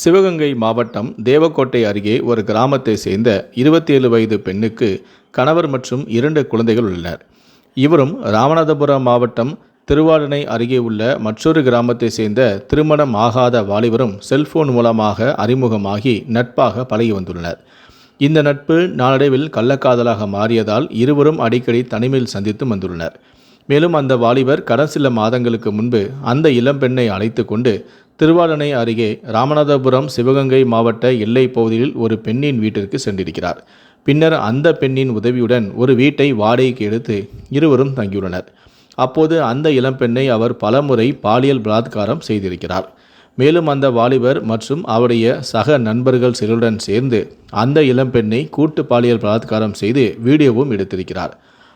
சிவகங்கை மாவட்டம் தேவக்கோட்டை அருகே ஒரு கிராமத்தை சேர்ந்த இருபத்தி ஏழு வயது பெண்ணுக்கு கணவர் மற்றும் இரண்டு குழந்தைகள் உள்ளனர். இவரும் ராமநாதபுரம் மாவட்டம் திருவாடனை அருகே உள்ள மற்றொரு கிராமத்தை சேர்ந்த திருமணம் ஆகாத வாலிபரும் செல்போன் மூலமாக அறிமுகமாகி நட்பாக பழகி வந்துள்ளனர். இந்த நட்பு நாளடைவில் கள்ளக்காதலாக மாறியதால் இருவரும் அடிக்கடி தனிமையில் சந்தித்து வந்துள்ளனர். மேலும் அந்த வாலிபர் கடன் சில மாதங்களுக்கு முன்பு அந்த இளம்பெண்ணை அழைத்து கொண்டு திருவாளனை அருகே ராமநாதபுரம் சிவகங்கை மாவட்ட எல்லைப் பகுதியில் ஒரு பெண்ணின் வீட்டிற்கு சென்றிருக்கிறார். பின்னர் அந்த பெண்ணின் உதவியுடன் ஒரு வீட்டை வாடகைக்கு எடுத்து இருவரும் தங்கியுள்ளனர். அப்போது அந்த இளம்பெண்ணை அவர் பலமுறை பாலியல் பலாத்காரம் செய்திருக்கிறார். மேலும் அந்த வாலிபர் மற்றும் அவருடைய சக நண்பர்கள் சிலருடன் சேர்ந்து அந்த இளம்பெண்ணை கூட்டு பாலியல் பலாத்காரம் செய்து வீடியோவும் எடுத்திருக்கிறார்.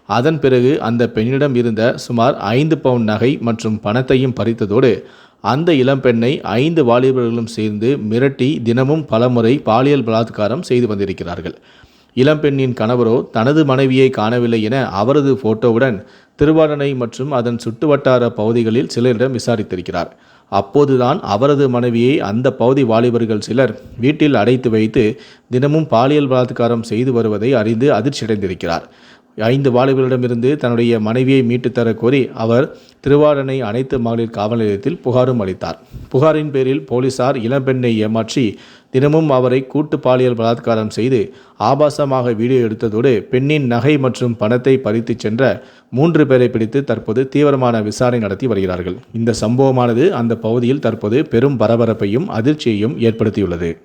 அதன் பிறகு அந்த பெண்ணிடம் இருந்த சுமார் ஐந்து பவுன் நகை மற்றும் பணத்தையும் பறித்ததோடு அந்த இளம்பெண்ணை ஐந்து வாலிபர்களும் சேர்ந்து மிரட்டி தினமும் பலமுறை பாலியல் பலாத்காரம் செய்து வந்திருக்கிறார்கள். இளம்பெண்ணின் கணவரோ தனது மனைவியை காணவில்லை என அவரது போட்டோவுடன் திருவாடனை மற்றும் அதன் சுட்டுவட்டார பகுதிகளில் சிலரிடம் விசாரித்திருக்கிறார். அப்போதுதான் அவரது மனைவியை அந்த பகுதி வாலிபர்கள் சிலர் வீட்டில் அடைத்து வைத்து தினமும் பாலியல் பலாத்காரம் செய்து வருவதை அறிந்து அதிர்ச்சியடைந்திருக்கிறார். ஐந்து வாலிபர்களிடமிருந்து தன்னுடைய மனைவியை மீட்டுத் தர கோரி அவர் திருவாடனை அனைத்து மகளிர் காவல் நிலையத்தில் புகாரும் அளித்தார். புகாரின் பேரில் போலீசார் இளம்பெண்ணை ஏமாற்றி தினமும் அவரை கூட்டு பாலியல் பலாத்காரம் செய்து ஆபாசமாக வீடியோ எடுத்ததோடு பெண்ணின் நகை மற்றும் பணத்தை பறித்துச் சென்ற மூன்று பேரை பிடித்து தற்போது தீவிரமான விசாரணை நடத்தி வருகிறார்கள். இந்த சம்பவமானது அந்த பகுதியில் தற்போது பெரும் பரபரப்பையும் அதிர்ச்சியையும் ஏற்படுத்தியுள்ளது.